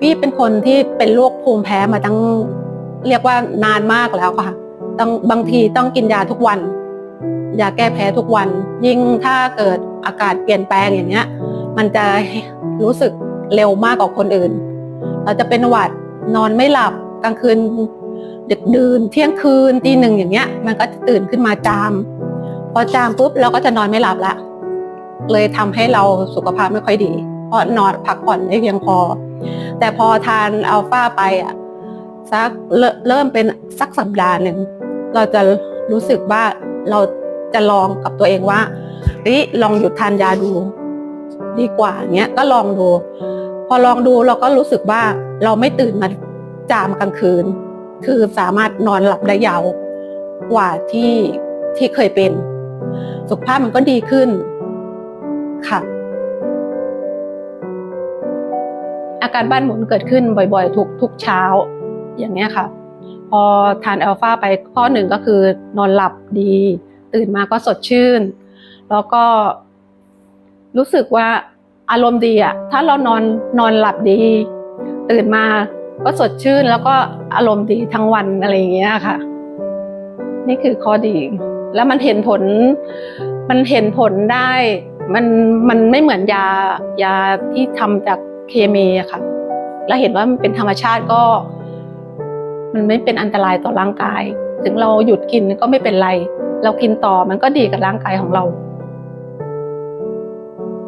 พี่เป็นคนที่เป็นโรคภูมิแพ้มาตั้งเรียกว่านานมากแล้วค่ะต้องบางทีต้องกินยาทุกวัน ยาแก้แพ้ทุกวัน ยิ่งถ้าเกิดอากาศเปลี่ยนแปลงอย่างเงี้ย มันจะรู้สึกเร็วมากกว่าคนอื่น เราจะเป็นหวัดนอนไม่หลับกลางคืนดึกดื่นเที่ยงคืนตีหนึ่งอย่างเงี้ย มันก็จะตื่นขึ้นมาจาม พอจามปุ๊บเราก็จะนอนไม่หลับละเลยทำให้เราสุขภาพไม่ค่อยดี พราะนอนพักผ่อนไม่เพียงพอ แต่พอทานอัลฟาไปอะสักเริ่มเริ่มเป็นสักสัปดาห์หนึ่งเราจะรู้สึกว่าเราจะลองกับตัวเองว่าเฮ้ยลองหยุดทานยาดู ดีกว่าเงี้ยก็ลองดู พอลองดูเราก็รู้สึกว่าเราไม่ตื่นมาจามกลางคืน คือสามารถนอนหลับได้ยาวกว่าที่ที่เคยเป็น สุขภาพมันก็ดีขึ้นค่ะ อาการบ้านหมุนเกิดขึ้นบ่อยๆ ทุกทุกเช้าอย่างเนี้ยค่ะ พอทานอัลฟาไปข้อหนึ่งก็คือนอนหลับดี ตื่นมาก็สดชื่น แล้วก็รู้สึกว่าอารมณ์ดีอะถ้าเรานอนนอนหลับดี ตื่นมาก็สดชื่นแล้วก็อารมณ์ดีทั้งวันอะไรอย่างเงี้ยค่ะ นี่คือข้อดี แล้วมันเห็นผล มันเห็นผลได้ มันมันไม่เหมือนยายาที่ทำจาก เคมีอะค่ะ แล้วเห็นว่ามันเป็นธรรมชาติก็ มันไม่เป็นอันตรายต่อร่างกาย ถึงเราหยุดกินก็ไม่เป็นไร เรากินต่อมันก็ดีกับร่างกายของเรา